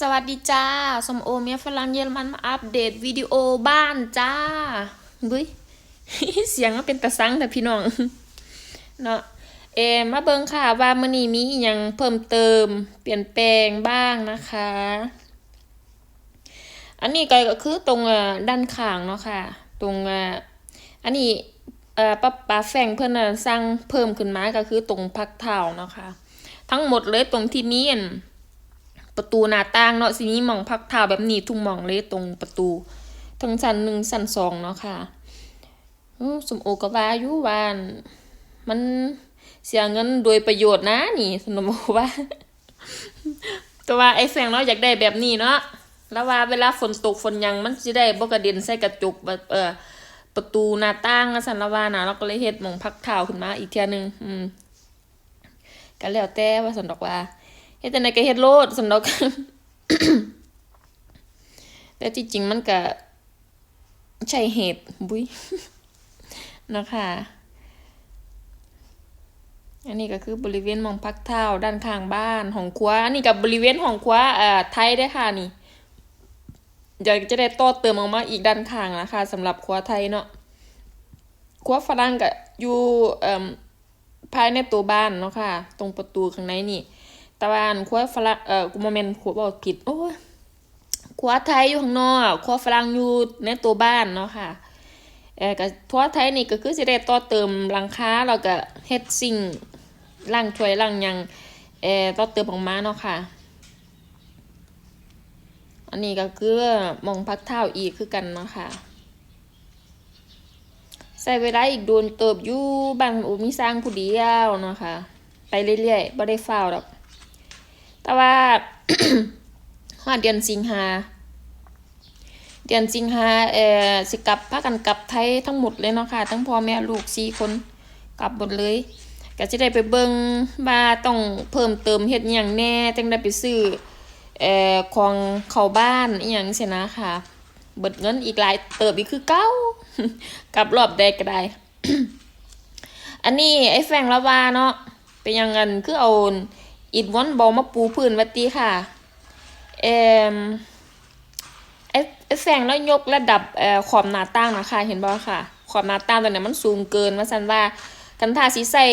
สวัสดีจ้าสมโอเมียฝรั่งเยอรมันมาอัปเดตวิดีโอบ้านจ้าบุ้ยเสียงก็เป็นตะซังแต่พี่น้อง เนาะเอมาเบิ่งค่ะว่ามื้อนี้มีอหยังเพิ่มเติม เปลี่ยนแปลงบ้างนะคะ อันนี้ก็คือตรงด้านข้างเนาะค่ะ ตรงอันนี้ป้าป้าแฟงเพิ่นน่ะสร้างเพิ่มขึ้นมาก็คือตรงพักเท้าเนาะค่ะ ทั้งหมดเลยตรงที่มีอัน ประตูหน้าต่างเนาะสิมีหม่องพักเท้าแบบนี้ทุกหม่องเลยตรงประตูทั้งชั้นหนึ่งชั้นสองเนาะค่ะอือสมโอกว่าอยู่วาน มันเสียเงินโดยประโยชน์นะนี่สมโอว่าแต่ว่าไอ้แฟงเนาะอยากได้แบบนี้เนาะแล้วว่าเวลาฝนตกฝนยังมันสิได้บกระเด็นใส่กระจกแบบเออประตูหน้าต่างสันละว่านะเราก็เลยเฮ็ดมองพักเท้าขึ้นมาอีกเทื่อหนึง อืมก็แล้วแต่ว่าสันดอกว่า เฮ็ดจังไดก็เฮ็ดโลดสำดอกแต่จริงๆมันก็ใช่เหตุบุ้ยนะคะอันนี้ก็คือบริเวณมองพักเท้าด้านข้างบ้านของครัวอันนี้กับบริเวณของครัวเอ่อไทยได้ค่ะนี่เดี๋ยวจะได้ต่อเติมออกมาอีกด้านข้างนะคะสำหรับครัวไทยเนาะครัวฝรั่งก็อยู่เอ่อภายในตัวบ้านเนาะค่ะ ตรงประตูข้างในนี่ ตะวันครัวฝรั่งเอ่อกูโมเมนครัวบอกผิดโอ้ยครัวไทยอยู่ข้างนอกครัวฝรั่งอยู่ในตัวบ้านเนาะค่ะเอ่อก็ครัวไทยนี่ก็คือสิได้ต่อเติมหลังคาแล้วก็เฮ็ดสิ่งล่างถ้วยล่างยังเอ่อต่อเติมออกมาเนาะค่ะ อันนี้ก็คือมองพักเท้าอีกคือกันเนาะค่ะใส่เวลาอีกโดนเติบอยู่บ้านอุมีสร้างผู้เดียวเนาะค่ะ ไปเรื่อยๆบ่ได้ฟ้าวดอก แต่ว่าฮอดเดือนสิงหาเดือนสิงหาเอ่อสิกลับพากันกลับไทยทั้งหมดเลยเนาะค่ะ ทั้งพ่อแม่ลูกสี่คนกลับหมดเลยก็จะได้ไปเบิงว่าต้องเพิ่มเติมเฮ็ดอิหยังแน่จังได้ไปซื้อเอ่อของเข้าบ้านอีหยังซี้นะค่ะ เบิดเงินอีกหลายเติบอีกคือเก่ากลับรอบใดก็ได้ อันนี้ไอ้แฟงละวาเนาะเป็นยังงันคือเอา อิฐม้วนบอลมาปูพื้นวัติค่ะเอมไอ้แสงแล้วยกระดับขอบหน้าต่างนะคะเห็นบ่ค่ะ ขอบหน้าต่างตัวเนี้ยมันสูงเกินว่าซั่นว่ากันท่าสิใส่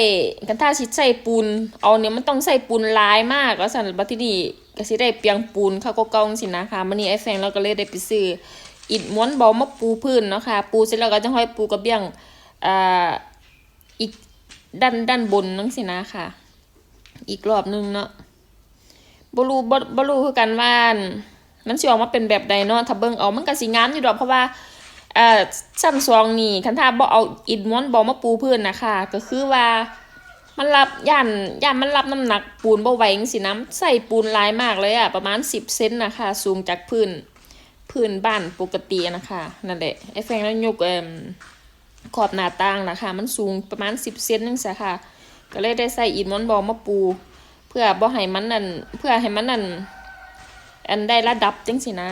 กันท่าสิใส่ปูนเอาเนี่ยมันต้องใส่ปูนลายมากว่าซั่นบัดทีนี้ก็สิได้เปียงปูนเขาก็ก่าจังซี่นะคะมื้อนี้ไอ้แสงเราก็เลยได้ไปซื้ออิฐม้วนบอลมาปูพื้นเนาะค่ะปูเสร็จแล้วก็จะค่อยปูกระเบื้องอ่าอีกด้านด้านบนจังซี่นะค่ะ อีกรอบหนึงเนาะบ่รู้บ่บ่รู้คือกันว่านมันสิออกมาเป็นแบบใดเนาะถ้าเบิ่งเอามันก็สิงามอยู่ดอกเพราะว่าเอ่อชั้นสองนี่คันถ้าบ่เอาอิฐม้วนบ่มาปูพื้นนะคะ ก็คือว่ามันรับย่านย่านมันรับน้ำหนักปูนบ่ไหวจังซี่นะใส่ปูนหลายมากเลยอะประมาณ 10 เซนนะคะ สูงจากพื้นพื้นบ้านปกตินะคะนั่นแหละไอ้แฟงแล้วยกเอ่มขอบหน้าต่างนะคะ มันสูงประมาณ 10 เซนจังซี่ค่ะ ก็เลยได้ใส่อิฐม้วนบ่มาปู เพื่อบ่ให้มันนั่นเพื่อให้มันนั่นอันได้ระดับจังสินะ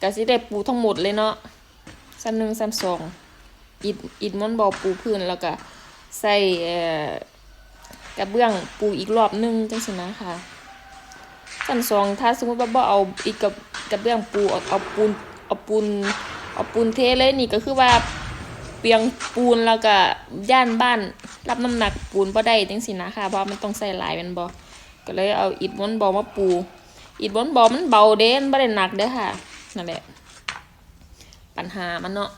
ก็สิได้ปูทั้งหมดเลยเนาะชั้นหนึ่งชั้นสองอิดอิดมันบ่ปูพื้นแล้วก็ใส่กระเบื้องปูอีกรอบหนึงจังสินะค่ะชั้นสองถ้าสมมติว่าบ่เอาอีกกับกระเบื้องปูเอาเอาปูนเอาปูนเอาปูนเทเลยนี่ก็คือว่าเปียงปูนแล้วก็ย่านบ้าน รับน้ำหนักปูนบ่ได้จังซี่นะค่ะเพราะมันต้องใส่หลายแมันบ่ก็เลยเอาอิฐม้วนบอมาปู อิฐม้วนบอมันเบาเด้นบ่ได้หนักเด้อค่ะนั่นแหละปัญหามันเนาะ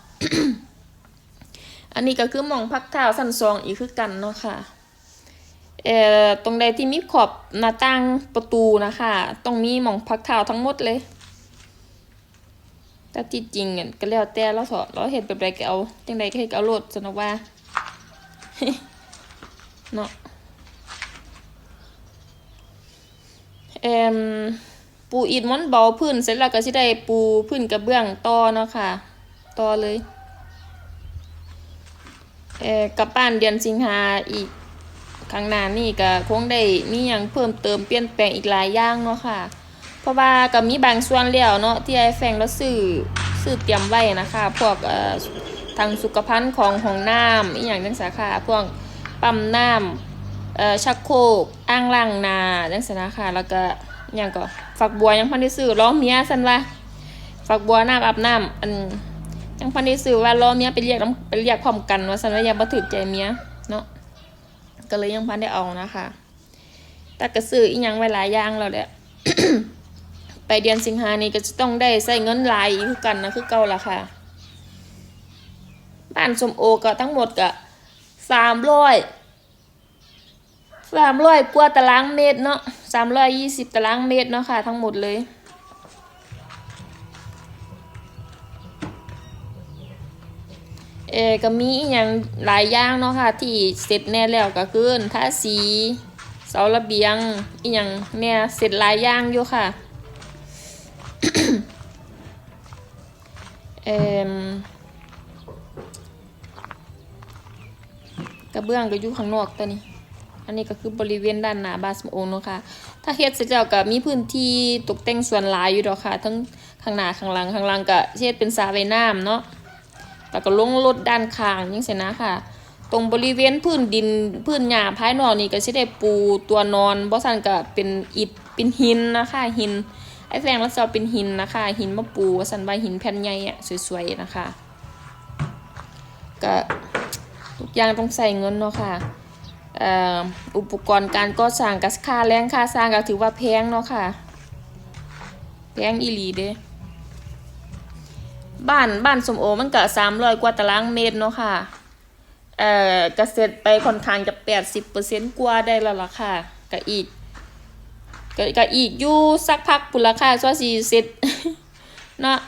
อันนี้ก็คือหมองพักเท้าสั้นซองอีกคือกันเนาะค่ะเอ่อตรงใดที่มีขอบหน้าต่างประตูนะคะต้องมีหมองพักเท้าทั้งหมดเลยแต่ที่จริงอะก็แล้วแต่เราสอนเราเห็นแบบใดก็เอาจังใดก็เฮ็ดก็เอาโลดสนอกว่า เนาะเอ่มปูอิฐม้วนเบาพื้นเสร็จแล้วก็สิได้ปูพื้นกระเบื้องต่อเนาะค่ะต่อเลยเอ่อกลับบ้านเดือนสิงหาอีกข้างหน้านี่ก็คงได้มีหยังเพิ่มเติมเปลี่ยนแปลงอีกหลายอย่างเนาะค่ะ เพราะว่าก็มีบางส่วนแล้วเนาะที่ไอ้แฟงแล้วซื้อซื้อเตรียมไว้นะคะ พวกเอ่อทางสุขภัณฑ์ของห้องน้ำอีหยังจังสาขาพวก ปั๊มน้ำเอ่อชักโครกอ่างล้างหน้าจังซี่นะคะแล้วก็หยังก็ฝักบัวยังพันได้ซื้อล้อเมียซั่นว่าฝักบัวน้ำอาบน้ำอันยังพันได้ซื้อว่าล้อเมียไปเรียกน้ำไปเรียกพร้อมกันว่าซั่นว่าอย่าบ่ถูกใจเมียเนาะก็เลยยังพันได้เอานะคะแต่ก็ซื้ออีหยังไว้หลายอย่างแล้วแหละไปเดือนสิงหานี่ก็จะต้องได้ใส่เงินหลายอีกคือกันนะคือเก่าละค่ะบ้านสมโอก็ทั้งหมดก็ สามร้อยสามร้อยกว่าตารางเมตรเนาะสามร้อยยี่สิบตารางเมตรเนาะค่ะ ทั้งหมดเลย เอก็มีอย่างหลายอย่างเนาะค่ะ ที่เสร็จแน่แล้วก็คือทาสีเสาระเบียงอีหยังเนี่ยเสร็จหลายอย่างอยู่ค่ะเอ่ม กระเบื้องก็อยู่ข้างนอกตัวนี้ อันนี้ก็คือบริเวณด้านหน้าบานสมโอเนาะค่ะถ้าเฮ็ดเสร็จแล้วก็มีพื้นที่ตกแต่งส่วนหลายอยู่ดอกค่ะ ทั้งข้างหน้าข้างหลังข้างหลังก็เฮ็ดเป็นสระว่ายน้ำเนาะแล้วก็ลงรถด้านข้างยังเสนะค่ะ ตรงบริเวณพื้นดินพื้นหญ้าภายนอกนี่ก็สิได้ปูตัวนอนบ่ซั่นก็เป็นอิฐเป็นหินนะคะหินไอ้แฟงแล้วจะเอาเป็นหินนะคะ หินมาปูว่าซั่นว่าหินแผ่นใหญ่อะสวยๆนะคะก็ ทุกอย่างต้องใส่เงินเนาะค่ะเอ่ออุปกรณ์การก่อสร้างกับค่าแรงค่าสร้างก็ถือว่าแพงเนาะค่ะ แพงอีหลีเด้บ้านบ้านสมโอมันก็สามร้อยกว่าตารางเมตรเนาะค่ะ เอ่อก็เสร็จไปค่อนข้างจะแปดสิบเปอร์เซ็นต์กว่าได้แล้วล่ะค่ะก็อีกก็ก็อีกอยู่สักพักปุ่นละค่ะส่วนสี่เสร็จเนาะ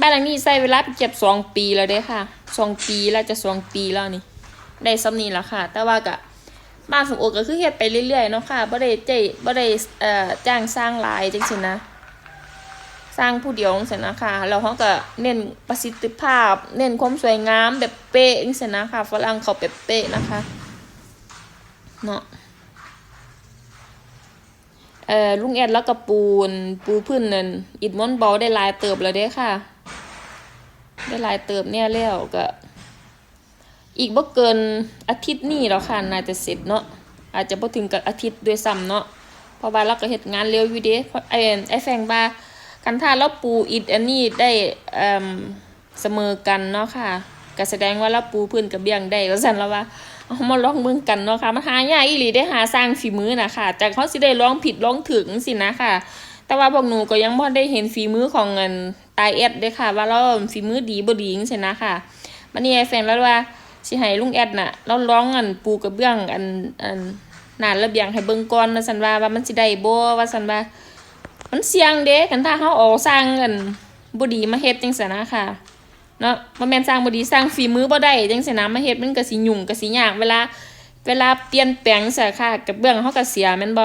บ้านหลังนี้ใช้เวลาเก็บสองปีแล้วเด้ค่ะ สองปีแล้วจะสองปีแล้วนี่ได้ซ้ำนี้ละค่ะ แต่ว่าก็บ้านสมโอก็คือเฮ็ดไปเรื่อยๆเนาะค่ะบ่ได้ใจบ่ได้เอ่อจ้างสร้างหลายจังซี่นะ สร้างผู้เดียวจังซี่นะคะแล้วเขาก็เน้นประสิทธิภาพ เน้นความสวยงามแบบเป๊ะจังซี่นะคะฝรั่งเขาแบบเป๊ะนะคะเนาะเอ่อลุงแอดแล้วก็ปูนปูพื้นนั่นอิฐมอนบอลได้ลายเติบแล้วเด้ค่ะ ได้หลายเติบเนี่ยแล้วก็อีกบ่เกินอาทิตย์นี้แล้วค่ะน่าจะเสร็จเนาะอาจจะบ่ถึงกับอาทิตย์ด้วยซ้ำเนาะเพราะว่าเราก็เฮ็ดงานเร็วอยู่เด้เพราะไอ้ไอ้แฟงว่ากันถ้าเราปูอิฐอันนี้ได้อ่มเสมอกันเนาะค่ะก็แสดงว่าเราปูพื้นกระเบียงได้ก็สั่นแล้วว่าเอามาลองมือกันเนาะค่ะมันหายากอีหลีได้หาสร้างฝีมือนะค่ะจากเขาสิได้ลองผิดลองถึงสินะค่ะ แต่ว่าพวกหนูก็ยังบ่ได้เห็นฝีมือของเงินตายแอดเด้ค่ะ ว่าเราฝีมือดีบ่ดีจังซี่นะค่ะมันนี่ไอ้แฟนแล้วว่าสิให้ลุงแอดน่ะเราลองอันปูกระเบื้องอันอันหน้าระเบียงให้เบิ่งก่อนว่าซั่นว่าว่ามันสิได้บ่ว่าซั่นว่า มันเสี่ยงเด้กันถ้าเขาออกสร้างกันบ่ดีมาเฮ็ดจังซี่นะค่ะเนาะบ่แม่นสร้างบ่ดีสร้างฝีมือบ่ได้จังซี่นะมาเฮ็ดมันก็สิยุ่งก็สิยากเวลาเวลาเปลี่ยนแปลงซะค่ะกับเบื้องเขาก็เสียแม่นบ่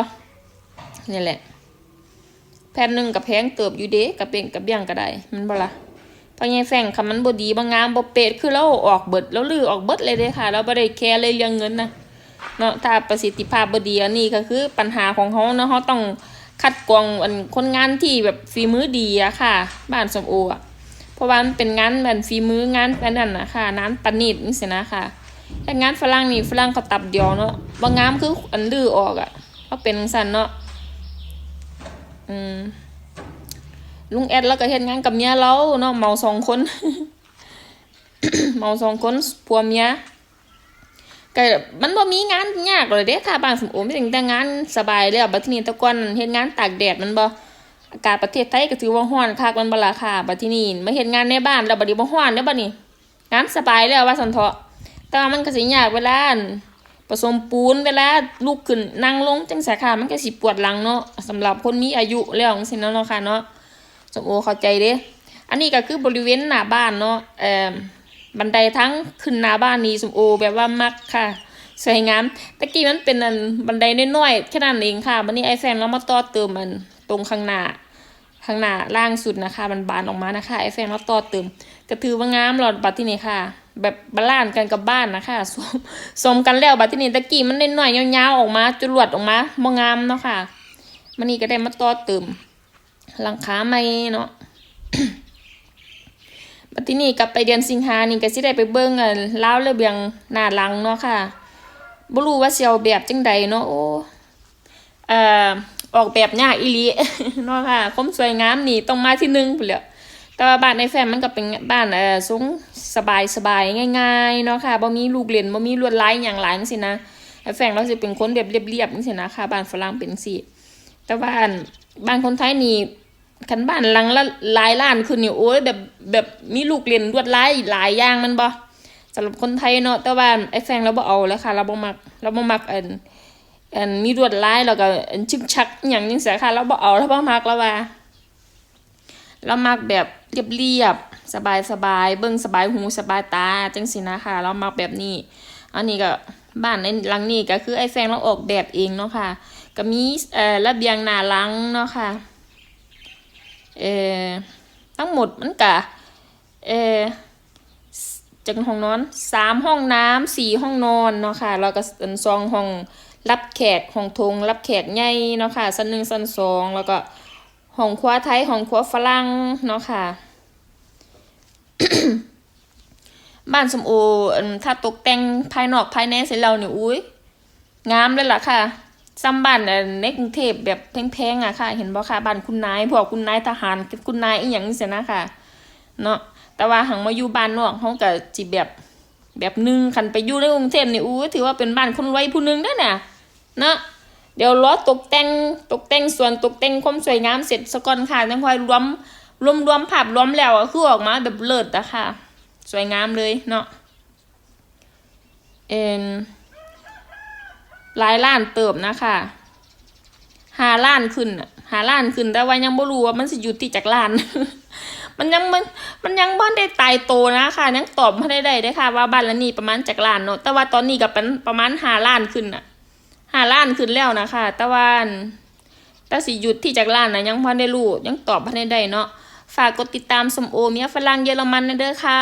นี่แหละ แผ่นหนึ่งก็แพงเติบอยู่เด้กับเป็นกับเบี้ยงก็ได้มันบ่ล่ะเพราะไงแฟงคำมันบ่ดีบ่งงามบ่เป๊ะคือเราออกเบิดแล้วลือออกเบิดเลยเด้ค่ะ เราบ่ได้แคร์เลยเรื่องเงินนะเนาะถ้าประสิทธิภาพบ่ดีอันนี้ก็คือปัญหาของเขาเนาะเขาต้องคัดกรองอันคนงานที่แบบฝีมือดีอะค่ะ บ้านสมโออะเพราะว่ามันเป็นงานแบบฝีมืองานอันนั้นนะค่ะงานประณีตนี่สินะค่ะแต่งานฝรั่งนี่ฝรั่งเขาตับเดียวเนาะบางงามคืออันลือออกอะเขาเป็นจั่งซันเนาะ อืมลุงแอดแล้วก็เฮ็ดงานกับเมียเราเนาะเมาสองคน เมาสองคนผัวเมียก็มันบ่มีงานยากเลยเด้ถ้าบานสมโอมีแต่งานสบายเลยอะบัดทีนี้ตะกอนเฮ็ดงานตากแดดมันบ่อากาศประเทศไทยก็ถือว่าร้อนคักมันบ่ล่ะค่ะบัดทีนี้มาเฮ็ดงานในบ้านแล้วบัดนี้บ่ร้อนเด้อบัดนี้งานสบายแล้วว่าซั่นเถาะแต่ว่ามันก็สิยากเวลาอั่น สมปูนเวลาลุกขึ้นนั่งลงจังซี่ค่ะมันก็สิปวดหลังเนาะสำหรับคนมีอายุแล้วจังซี่เนาะเนาะค่ะเนาะสมโอเข้าใจเด้อันนี้ก็คือบริเวณหน้าบ้านเนาะเอ่อบันไดทั้งขึ้นหน้าบ้านนี้สมโอแบบว่ามักค่ะสวยงามตะกี้มันเป็นอันบันไดน้อยๆแค่นั้นเองค่ะวันนี้ไอแฟนเรามาต่อเติมมันตรงข้างหน้าข้างหน้าล่างสุดนะคะมันบานออกมานะคะไอแฟนเราต่อเติมก็ถือว่างามหลอดบัดที่นี่ค่ะ แบบบาลานกันกับบ้านนะคะสมสมกันแล้วบัดที่นี่ตะกี้มันน้อยๆยาวๆออกมาจรวดออกมาบ่งามเนาะค่ะมันนี่ก็ได้มาต่อเติมหลังคาใหม่เนาะบัดที่นี่กลับไปเดือนสิงหานี่ก็สิได้ไปเบิ่งอันลาวระเบียงหน้าหลังเนาะค่ะบ่รู้ว่าสิเอาแบบจังใดเนาะโอ้เอ่อออกแบบยากอีหลีเนาะค่ะความสวยงามนี่ต้องมาที่หนึ่งไปเลย แต่ว่าบ้านในแฟมมันก็เป็นบ้านเอ่อสูงสบายสบายง่ายๆเนาะค่ะบ่มีลูกเล่นบ่มีลวดลายอย่างหลายจังซี่นะแฟงเราสิเป็นคนแบบเรียบๆจังซี่นะค่ะบ้านฝรั่งเป็นจังแต่บ้านบ้านคนไทยนี่คันบ้านหลังละหลายล้านขึ้นนี่โอ้ยแบบแบบมีลูกเล่นลวดลายหลายอย่างมันบ่สำหรับคนไทยเนาะแต่ว่าไอ้แฟงเราบ่เอาแล้วค่ะ เราบ่มักเราบ่มักอันอันมีรวดลายแล้วก็อันชิกชักอย่างนี้เสียค่ะเราบ่เอาเราบ่มักแล้วว่า เรามักแบบเรียบๆสบายสบายๆเบิ่งสบายหูสบายตาจังสินะค่ะเรามักแบบนี้ อันนี้ก็บ้านในหลังนี้ก็คือไอ้แฟนเราออกแบบเองเนาะค่ะก็มีเอ่อระเบียงหน้าหลังเนาะค่ะเอ่อทั้งหมดมันก็เอ่อจากห้องนอนสามห้องน้ำสี่ห้องนอนเนาะค่ะแล้วก็อันสองห้องรับแขกห้องโถงรับแขกใหญ่เนาะค่ะชั้นหนึ่งชั้นสองแล้วก็ หองครัวไทยหองครัวฝรั่งเนาะค่ะ บ้านสมโอถ้าตกแต่งภายนอกภายในเสร็จแล้วนี่ยอุ้ยงามเลยล่ะค่ะซ้ำบ้านอันในกรุงเทพแบบแพงๆอะค่ะ เห็นบ่ค่ะบ้านคุณนายพวกคุณนายทหารคุณนายอีหยังนี่สินะค่ะ เนาะแต่ว่าหังมาอยู่บ้านนอกเขาก็จิแบบแบบหนึงคันไปอยู่ในกรุงเทพนี่อู้ถือว่าเป็นบ้านคนรวยผู้หนึงเด้น่ะ เนาะ เดี๋ยวรอตกแต่งตกแต่งส่วนตกแต่งความสวยงามเสร็จสก่อนค่ะจังค่อยรวมรวมรวมภาพรวมแล้วก็คือออกมาแบบเลิศอะค่ะ สวยงามเลยเนาะเอ็นหลายล้านเติบนะคะหาล้านขึ้นหาล้านขึ้นแต่ว่ายังบ่รู้ว่ามันสิอยู่ที่จากล้าน มันยังมันมันยังบ้านได้ตายโตนะค่ะยังตอบไม่ได้ได้ค่ะ ว่าบ้านละนี่ประมาณจากล้านเนาะแต่ว่าตอนนี้ก็เป็นประมาณหาล้านขึ้นอะ ห้าล้านขึ้นแล้วนะคะตะวันตะสิหยุดที่จากล้านนะยังพอได้รู้ยังตอบพันได้เนาะฝากกดติดตามสมโอเมียฝรั่งเยอรมันนะเด้อค่ะ